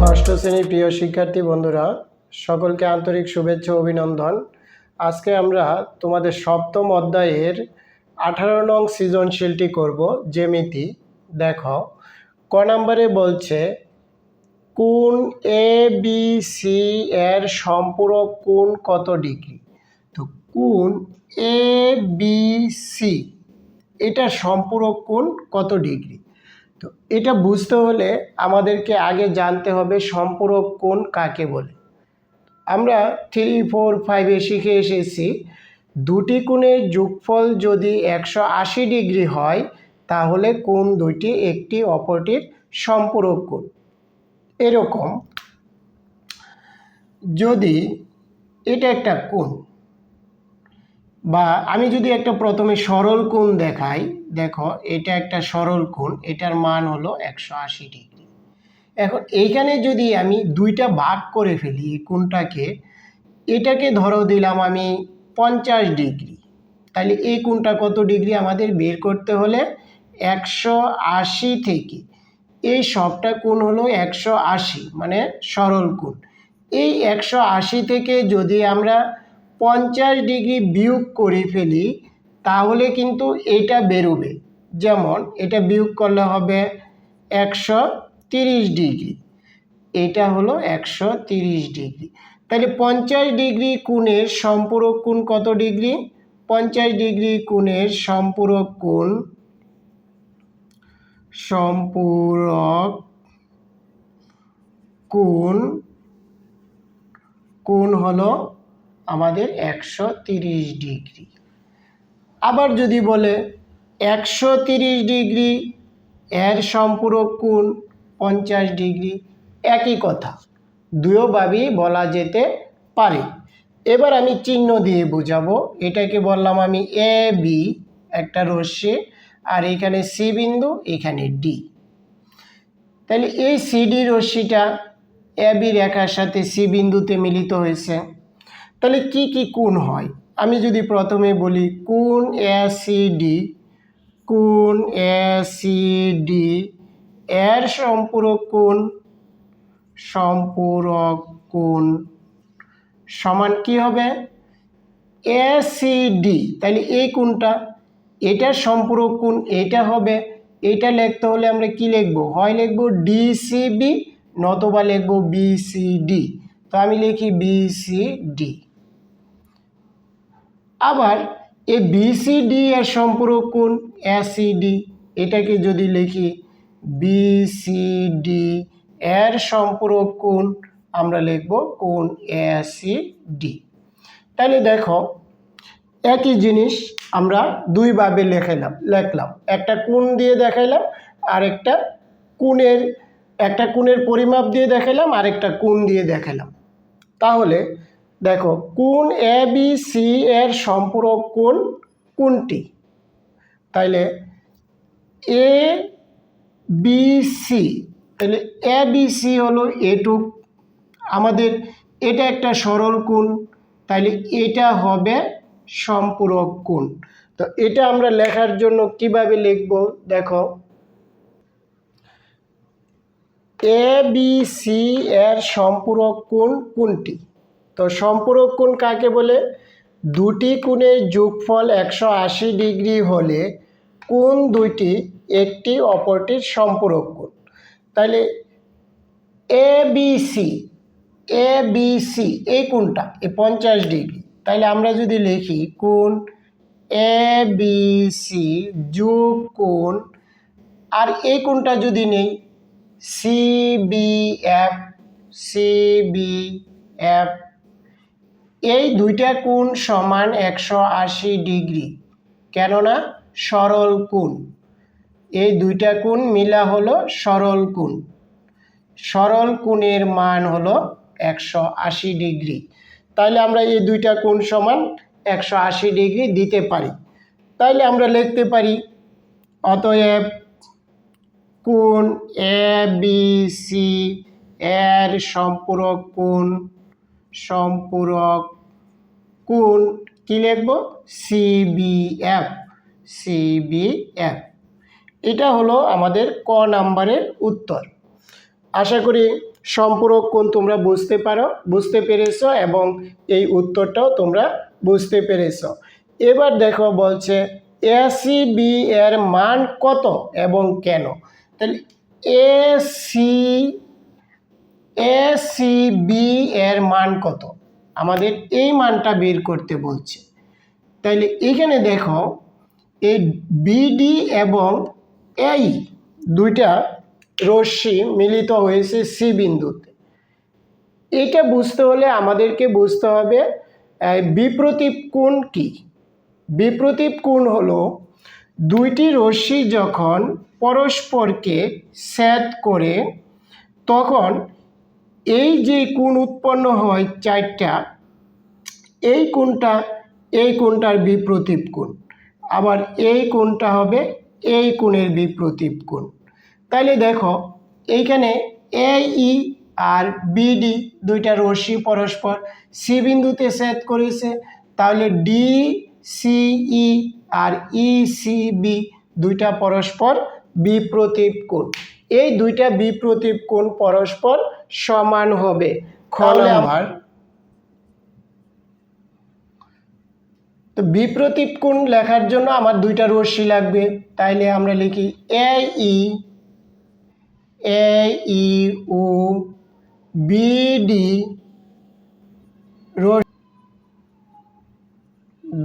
ষষ্ঠ শ্রেণির প্রিয় শিক্ষার্থী বন্ধুরা, সকলকে আন্তরিক শুভেচ্ছা অভিনন্দন। আজকে আমরা তোমাদের সপ্তম অধ্যায়ের আঠারো নং সৃজনশীলটি করব, জ্যামিতি। দেখো, ক নম্বরে বলছে কোন এ বি সি এর সম্পূরক কোণ কত ডিগ্রি? তো কোন এ বি সি এটা সম্পূরক কোণ কত ডিগ্রি? তো এটা বুঝতে হলে আমাদেরকে আগে জানতে হবে সম্পূরক কোণ কাকে বলে। আমরা থ্রি ফোর ফাইভে শিখে এসেছি, দুটি কোণের যোগফল যদি একশো আশি ডিগ্রি হয়, তাহলে কোণ দুইটি, একটি, অপরটির সম্পূরক কোণ। এরকম। যদি এটা একটা কোণ বা আমি যদি একটা প্রথমে সরল কোণ দেখাই, দেখো এটা একটা সরল কোণ, এটার মান হলো একশো আশি ডিগ্রি। এখন এইখানে যদি আমি দুইটা ভাগ করে ফেলি এই কোণটাকে, এটাকে ধরো দিলাম আমি পঞ্চাশ ডিগ্রি। তাহলে এই কোণটা কত ডিগ্রি আমাদের বের করতে হলে একশো আশি থেকে। এই সবটা কোণ হলো একশো আশি মানে সরল কোণ। এই একশো আশি থেকে যদি আমরা পঞ্চাশ ডিগ্রি বিয়োগ করে ফেলি, তাহলে কিন্তু এটা বেরোবে। যেমন এটা বিয়োগ করলে হবে একশো তিরিশ ডিগ্রি। এটা হলো একশো তিরিশ ডিগ্রি। তাহলে পঞ্চাশ ডিগ্রি কোণের সম্পূরক কোণ কত ডিগ্রি? পঞ্চাশ ডিগ্রি কোণের সম্পূরক কোণ সম্পূরক কোণ কোণ হলো আমাদের একশো তিরিশ ডিগ্রি। আবার যদি বলে একশো তিরিশ ডিগ্রি, এর সম্পূরক কোণ পঞ্চাশ ডিগ্রি, একই কথা। দুয়োভাবেই বলা যেতে পারে। এবার আমি চিহ্ন দিয়ে বোঝাবো। এটাকে বললাম আমি এ বি একটা রশ্মি, আর এখানে সি বিন্দু, এখানে ডি তাহলে এই সিডি রশ্মিটা এ বি রেখার সাথে সি বিন্দুতে মিলিত হয়েছে। তাহলে কি কি কোণ হয়? আমি যদি প্রথমে বলি সি ডি সি ডি এর সম্পূরক কোণ সম্পূরক কোণ সমান কি হবে? ডি তাহলে এই কোণটা এটার সম্পূরক কোণ, এটা হবে, এটা লিখতে হলে আমরা কি লিখব? হয় লিখব ডিসিবি নতবা লিখব বিসিডি তো আমি লিখি বিসিডি আবার এই বিসিডি এর সম্পূরক কোন এসিডি এটাকে যদি লিখি বিসিডি এর সম্পূরক কোন আমরা লিখব কোন এসিডি তাহলে দেখো, একই জিনিস আমরা দুইভাবে লেখাইলাম, লেখলাম। একটা কোণ দিয়ে দেখাইলাম আর একটা কোণের একটা কোণের পরিমাপ দিয়ে দেখাইলাম আর একটা কোণ দিয়ে দেখাইলাম। তাহলে দেখো কোণ এ বি সি এর সম্পূরক কোণ কোনটি? তাইলে এ বি সি তাহলে এ বি সি হলো এটুক। আমাদের এটা একটা সরল কোণ, তাইলে এটা হবে সম্পূরক কোণ। তো এটা আমরা লেখার জন্য কীভাবে লিখব? দেখো এ বি সি এর সম্পূরক কোণ কোনটি? তো সম্পূরক কোণ কাকে বলে? দুটি কোণের যোগফল একশো আশি ডিগ্রি হলে কোণ দুইটি, একটি, অপরটির সম্পূরক কোণ। তাহলে A B C A B C এই কোণটা এই পঞ্চাশ ডিগ্রি। তাহলে আমরা যদি লিখি কোণ এ বি সি যোগ কোণ, আর এই কোণটা যদি নেই C B F C B F এই দুইটা কোণ সমান একশো আশি ডিগ্রি। কেননা সরল কোণ। এই দুইটা কোণ মিলা হলো সরল কোণ। সরল কোণের মান হলো একশো আশি ডিগ্রি। তাহলে আমরা এই দুইটা কোণ সমান একশো আশি ডিগ্রি দিতে পারি। তাইলে আমরা লিখতে পারি, অতএব কোণ এ বি সি এর সম্পূরক কোণ সম্পূরক কোণ কি লিখব? সিবিএফ সিবিএফ এটা হলো আমাদের ক নাম্বারের উত্তর। আশা করি সম্পূরক কোণ তোমরা বুঝতে পারো, বুঝতে পেরেছ এবং এই উত্তরটাও তোমরা বুঝতে পেরেছ। এবার দেখো বলছে এসি বি এর মান কত এবং কেন? তাহলে এসি এসি বি এর মান কত? আমাদের এই মানটা বের করতে বলছে। তাইলে এখানে দেখো, এই বিডি এবং এই দুইটা রশ্মি মিলিত হয়েছে সি বিন্দুতে। এটা বুঝতে হলে আমাদেরকে বুঝতে হবে বিপ্রতীপ কোণ কি? বিপ্রতীপ কোণ হলো দুইটি রশ্মি যখন পরস্পরকে ছেদ করে, তখন এই যে কোণ উৎপন্ন হয় চারটা, এই কোণটা, এই কোণটার বিপ্রতীপ কোণ। আবার এই কোণটা হবে এই কোণের বিপ্রতীপ কোণ। তাইলে দেখো, এইখানে এ ই আর বিডি দুইটা রশ্মি পরস্পর সি বিন্দুতে ছেদ করেছে। তাহলে ডি সিই আর ই সি বি দুইটা পরস্পর বিপ্রতীপ কোণ। এই দুইটা বিপ্রতীপ কোণ পরস্পর সমান হবে? খ নাম্বার। তো বিপ্রতীপ কোণ লেখার জন্য আমার দুইটা রশ্মি লাগবে? তাইলে আমরা লিখি এ ই এ ই ও বিডি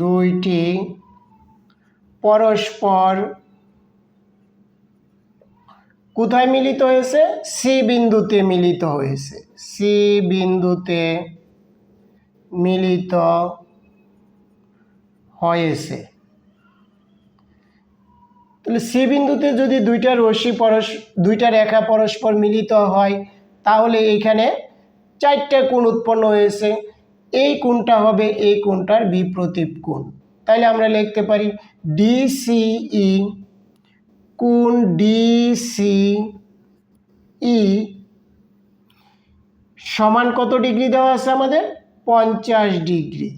দুইটি পরস্পর কোথায় মিলিত হয়েছে? সি বিন্দুতে মিলিত হয়েছে। সি বিন্দুতে মিলিত হয়েছে। তাহলে সি বিন্দুতে যদি দুইটা রশ্মি পরস, দুইটা রেখা পরস্পর মিলিত হয়, তাহলে এইখানে চারটা কোণ উৎপন্ন হয়েছে। এই কোণটা হবে এই কোণটার বিপ্রতীপ কোণ। তাহলে আমরা লিখতে পারি ডিসিই কোণ ডিসিই সমান কত ডিগ্রি দেওয়া আছে আমাদের? পঞ্চাশ ডিগ্রি।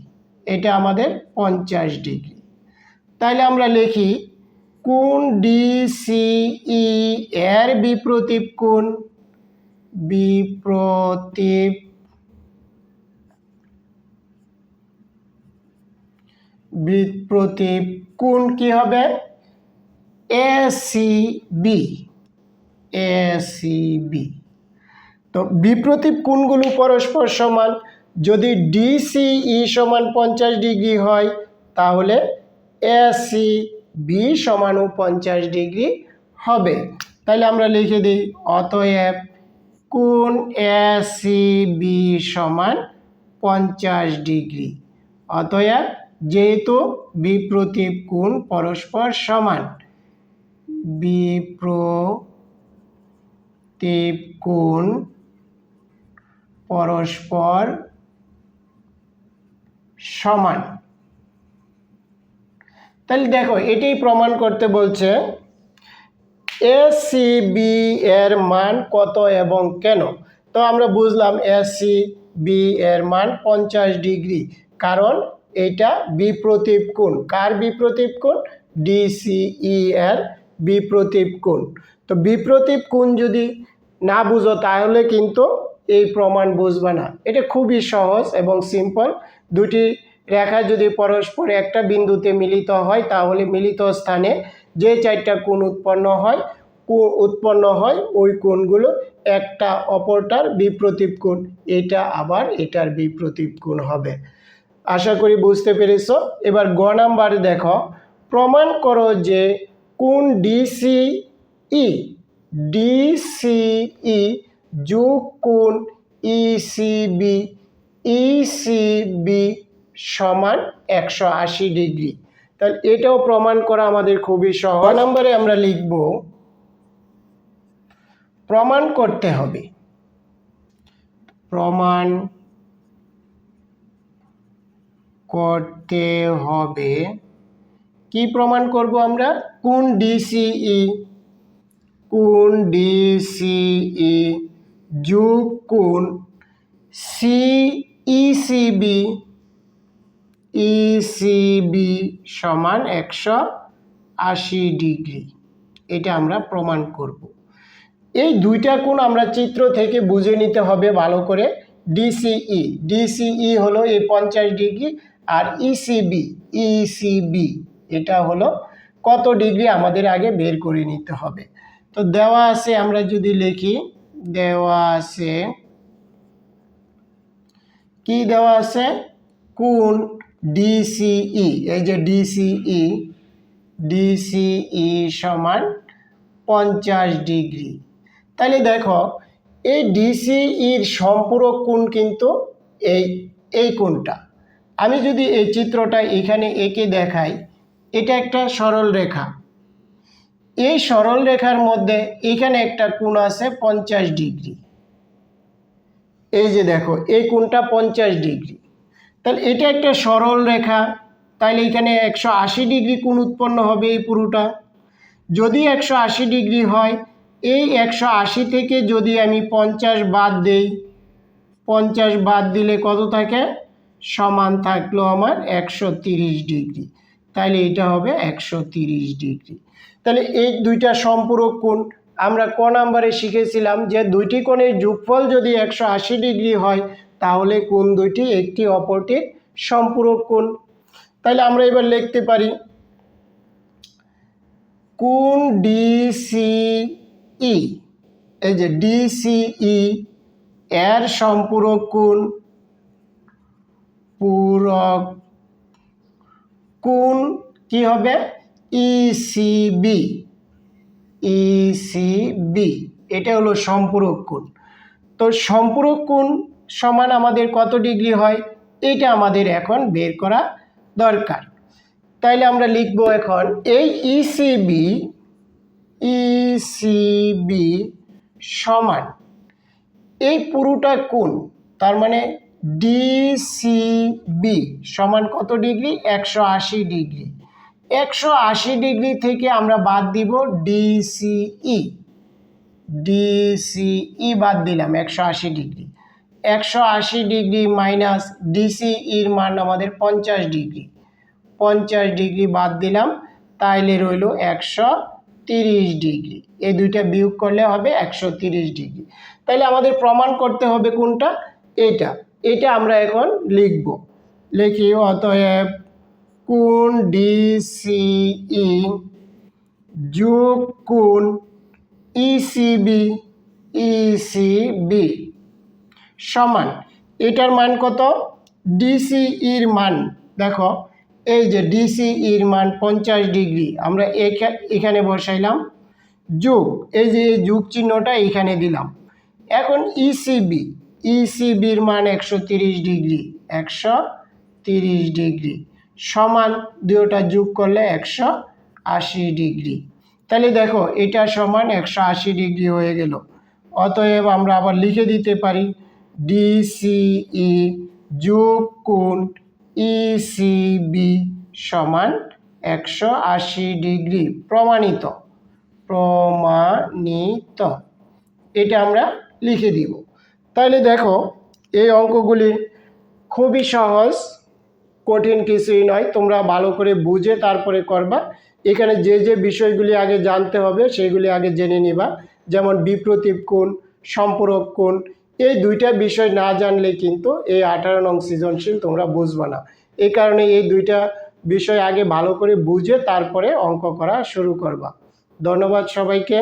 এটা আমাদের পঞ্চাশ ডিগ্রি। তাহলে আমরা লিখি কোণ ডিসিই এর বিপ্রতীপ কোণ বিপ্রতীপ বিপ্রতীপ কোণ কি হবে? A C B A C B তো বিপ্রতীপ কোণগুলো পরস্পর সমান? যদি ডিসিই সমান পঞ্চাশ ডিগ্রি হয়, তাহলে এসি বি সমানও পঞ্চাশ ডিগ্রি হবে। তাহলে আমরা লিখে দিই, অতএব কোণ এসি বি সমান পঞ্চাশ ডিগ্রি? অতএব যেহেতু বিপ্রতীপ কোণ পরস্পর সমান বিপ্রতীপ কোণ পরস্পর সমান। তাহলে দেখো, এটাই প্রমাণ করতে বলছে এসি বি এর মান কত এবং কেন? তো আমরা বুঝলাম এসি এর মান পঞ্চাশ ডিগ্রি। কারণ এটা বিপ্রতীপ কোণ কার বিপ্রতীপ কোণ ডিসিই এর বিপ্রতীপ কোণ। তো বিপ্রতীপ কোণ যদি না বুঝো, তাহলে কিন্তু এই প্রমাণ বুঝবে না। এটা খুবই সহজ এবং সিম্পল দুটি রেখা যদি পরস্পর একটা বিন্দুতে মিলিত হয়, তাহলে মিলিত স্থানে যে চারটা কোণ উৎপন্ন হয় উৎপন্ন হয়, ওই কোণগুলো একটা অপরটার বিপ্রতীপ কোণ। এটা আবার এটার বিপ্রতীপ কোণ হবে। আশা করি বুঝতে পেরেছ। এবার গ নাম্বার দেখো। প্রমাণ করো যে কোন ডিসিই ডিসিই যোগ কোন ইসিবি ইসিবি সমান একশো আশি ডিগ্রি। তাহলে এটাও প্রমাণ করা আমাদের খুবই সহজ। নম্বরে আমরা লিখব, প্রমাণ করতে হবে। প্রমাণ করতে হবে কি প্রমাণ করব আমরা? কোন ডিসিই কোন ডিসিই যোগ কোন সিইসিবি ইসিবি সমান একশো আশি ডিগ্রি। এটা আমরা প্রমাণ করব। এই দুইটা কোণ আমরা চিত্র থেকে বুঝে নিতে হবে ভালো করে। ডিসিই ডিসিই হলো এই পঞ্চাশ ডিগ্রি আর E ইসিবি ইসিবি এটা হলো কত ডিগ্রি আমাদের আগে বের করে নিতে হবে। তো দেওয়া আছে, আমরা যদি লিখি, দেওয়া আছে, কি দেওয়া আছে? কোন ডিসিই, এই যে ডিসিই ডিসিই সমান পঞ্চাশ ডিগ্রি। তাহলে দেখো, এই ডিসিইর সম্পূরক কোণ কিন্তু এই এই কোণটা। আমি যদি এই চিত্রটা এখানে এঁকে দেখাই এটা একটা সরল রেখা। এই সরল রেখার মধ্যে এখানে একটা কোণ আছে পঞ্চাশ ডিগ্রি। এই যে দেখো, এই কোণটা পঞ্চাশ ডিগ্রি। তাহলে এটা একটা সরল রেখা, তাহলে এখানে একশো আশি ডিগ্রি কোণ উৎপন্ন হবে এই পুরোটা। যদি একশো আশি ডিগ্রি হয়, এই একশো আশি থেকে যদি আমি পঞ্চাশ বাদ দেই, পঞ্চাশ বাদ দিলে কত থাকে? সমান থাকল আমার একশো তিরিশ ডিগ্রি। তাহলে এটা হবে একশো তিরিশ ডিগ্রি। তাহলে এই দুইটা সম্পূরক কোণ, আমরা ক নাম্বারে শিখেছিলাম যে দুইটি কোণের যোগফল যদি একশো আশি ডিগ্রি হয়, তাহলে কোণ দুইটি একটি অপরটির সম্পূরক কোণ। তাহলে আমরা এবার লিখতে পারি, কোণ ডিসিই এই যে ডিসিই এর সম্পূরক কোণ পূরক কোণ কি হবে? E ইসিবি ইসিবি এটা হলো সম্পূরক কোণ। তো সম্পূরক কোণ সমান আমাদের কত ডিগ্রি হয়? এটা আমাদের এখন বের করা দরকার। তাইলে আমরা লিখব এখন, এই E ইসিবি ইসিবি সমান, এই পুরোটা কোণ, তার মানে ডিসিবি সমান কত ডিগ্রি? একশো আশি ডিগ্রি। একশো আশি ডিগ্রি থেকে আমরা বাদ দিব ডিসিই ডিসিই বাদ দিলাম, একশো আশি ডিগ্রি। একশো আশি ডিগ্রি মাইনাস ডিসিইর মান আমাদের পঞ্চাশ ডিগ্রি। পঞ্চাশ ডিগ্রি বাদ দিলাম, তাইলে রইল একশো তিরিশ ডিগ্রি। এই দুইটা বিয়োগ করলে হবে একশো তিরিশ ডিগ্রি। তাইলে আমাদের প্রমাণ করতে হবে কোনটা? এটা। এটা আমরা এখন লিখব। লিখি অতএব কোন ডিসিই যোগ কোন ইসিবি ইসিবি সমান। এটার মান কত? ডিসিইর মান। দেখো, এই যে ডিসিইর মান পঞ্চাশ ডিগ্রি। আমরা এখা- এখানে বসাইলাম। যোগ, এই যে যোগ চিহ্নটা এখানে দিলাম। এখন ইসিবি। ইসিবির মান একশো তিরিশ ডিগ্রি, একশো তিরিশ ডিগ্রি সমান দুটোটা যোগ করলে একশো আশি ডিগ্রি। তাহলে দেখো, এটা সমান একশো আশি ডিগ্রি হয়ে গেল। অতএব আমরা আবার লিখে দিতে পারি ডিসিই যোগ কোণ ইসিবি সমান একশো আশি ডিগ্রি প্রমাণিত প্রমাণিত। এটা আমরা লিখে দিব। তাহলে দেখো, এই অঙ্কগুলি খুবই সহজ, কঠিন কিছুই নয়, তোমরা ভালো করে বুঝে তারপরে করবা। এখানে যে যে বিষয়গুলি আগে জানতে হবে, সেগুলি আগে জেনে নিবা। যেমন বিপ্রতীপ কোণ, সম্পূরক কোণ, এই দুইটা বিষয় না জানলে কিন্তু এই আঠারো নং সৃজনশীল তোমরা বুঝবা না। এই কারণে এই দুইটা বিষয় আগে ভালো করে বুঝে তারপরে অঙ্ক করা শুরু করবা। ধন্যবাদ সবাইকে।